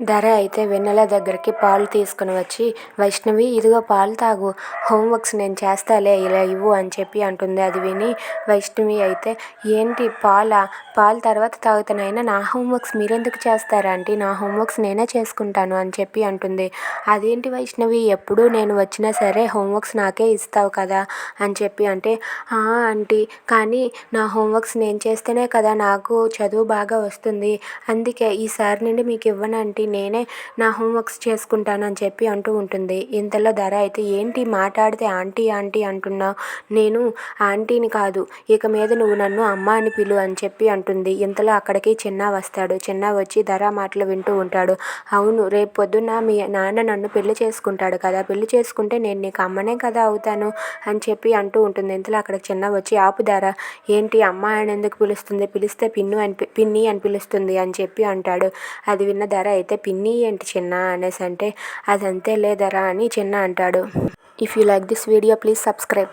ధర అయితే వెన్నెల దగ్గరికి పాలు తీసుకుని వచ్చి వైష్ణవి ఇదిగో పాలు తాగు హోంవర్క్స్ నేను చేస్తాలే ఇలా ఇవ్వు అని చెప్పి అంటుంది. అది విని వైష్ణవి అయితే ఏంటి పాలా? పాలు తర్వాత తాగుతానైనా నా హోంవర్క్స్ మీరెందుకు చేస్తారా ఆంటీ? నా హోంవర్క్స్ నేనే చేసుకుంటాను అని చెప్పి అంటుంది. అదేంటి వైష్ణవి ఎప్పుడు నేను వచ్చినా సరే హోంవర్క్స్ నాకే ఇస్తావు కదా అని చెప్పి అంటే ఆంటీ కానీ నా హోంవర్క్స్ నేను చేస్తేనే కదా నాకు చదువు బాగా వస్తుంది. అందుకే ఈసారి నుండి మీకు ఇవ్వనంటే నేనే నా హోంవర్క్స్ చేసుకుంటానని చెప్పి అంటూ ఉంటుంది. ఇంతలో ధర అయితే ఏంటి మాట్లాడితే ఆంటీ ఆంటీ అంటున్నావు నేను ఆంటీని కాదు. ఇక మీద నువ్వు నన్ను అమ్మ అని పిలు అని చెప్పి అంటుంది. ఇంతలో అక్కడికి చిన్న వస్తాడు. చిన్న వచ్చి ధర మాటలు వింటూ ఉంటాడు. అవును రేపు పొద్దున్న మీ నాన్న నన్ను పెళ్ళి చేసుకుంటాడు కదా. పెళ్ళి చేసుకుంటే నేను నీకు అమ్మనే కదా అవుతాను అని చెప్పి అంటూ ఉంటుంది. ఇంతలో అక్కడ చిన్న వచ్చి ఆపు ధర. ఏంటి అమ్మ అని ఎందుకు పిలుస్తుంది? పిలిస్తే పిన్ను అని పిన్ని అని పిలుస్తుంది అని చెప్పి అంటాడు. అది విన్న ధర అయితే అయితే పిన్ని ఏంటి చిన్న? అనేసి అంటే అదంతే లేదరా అని చిన్న అంటాడు. If you like this video please subscribe